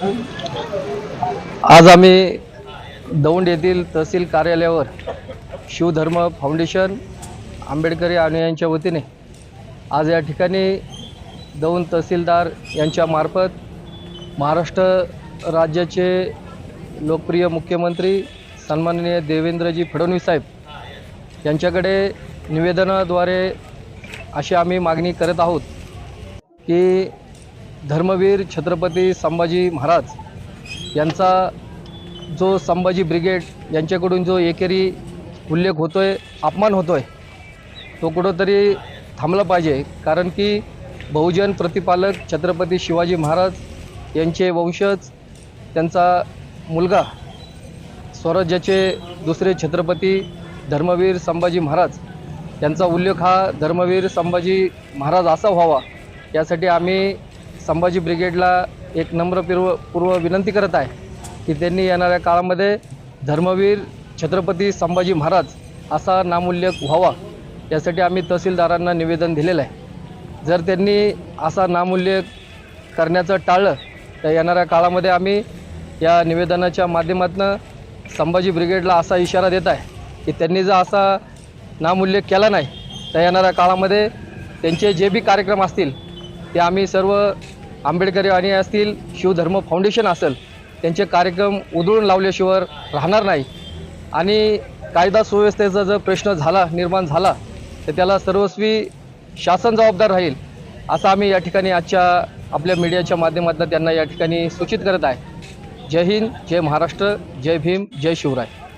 आज आम्ही दौंड येथील तहसील कार्यालयावर शिवधर्म फाउंडेशन आंबेडकरी यांच्या वतीने आज या ठिकाणी दौंड तहसीलदार यांच्या मार्फत महाराष्ट्र राज्याचे लोकप्रिय मुख्यमंत्री सन्माननीय देवेंद्रजी फडणवीस साहेब यांच्याकडे निवेदनाद्वारे अशी आम्ही मागणी करत आहोत की धर्मवीर छत्रपती संभाजी महाराज यांचा जो संभाजी ब्रिगेड यांच्याकडून जो एकेरी उल्लेख होतो आहे अपमान होतो आहे तो कुठंतरी थांबला पाहिजे. कारण की बहुजन प्रतिपालक छत्रपती शिवाजी महाराज यांचे वंशज त्यांचा मुलगा स्वराज्याचे दुसरे छत्रपती धर्मवीर संभाजी महाराज यांचा उल्लेख हा धर्मवीर संभाजी महाराज असा व्हावा यासाठी आम्ही संभाजी ब्रिगेडला एक नम्र पूर्व पूर्व विनंती करत आहे की त्यांनी येणाऱ्या काळामध्ये धर्मवीर छत्रपती संभाजी महाराज असा नामोल्लेख व्हावा. यासाठी आम्ही तहसीलदारांना निवेदन दिलेलं आहे. जर त्यांनी असा नामोल्लेख करण्याचं टाळलं तर येणाऱ्या काळामध्ये आम्ही या निवेदनाच्या माध्यमातून संभाजी ब्रिगेडला असा इशारा देत आहे की त्यांनी जर असा नामोल्लेख केला नाही तर येणाऱ्या काळामध्ये त्यांचे जे बी कार्यक्रम असतील ते आम्ही सर्व आंबेडकरी आणि असतील शिवधर्म फाउंडेशन असेल त्यांचे कार्यक्रम उधळून लावल्याशिवाय राहणार नाही. आणि कायदा सुव्यवस्थेचा जर प्रश्न झाला निर्माण झाला तर त्याला सर्वस्वी शासन जबाबदार राहील असं आम्ही या ठिकाणी आजच्या आपल्या मीडियाच्या माध्यमातून त्यांना या ठिकाणी सूचित करत आहे. जय हिंद जय महाराष्ट्र जय भीम जय शिवराय.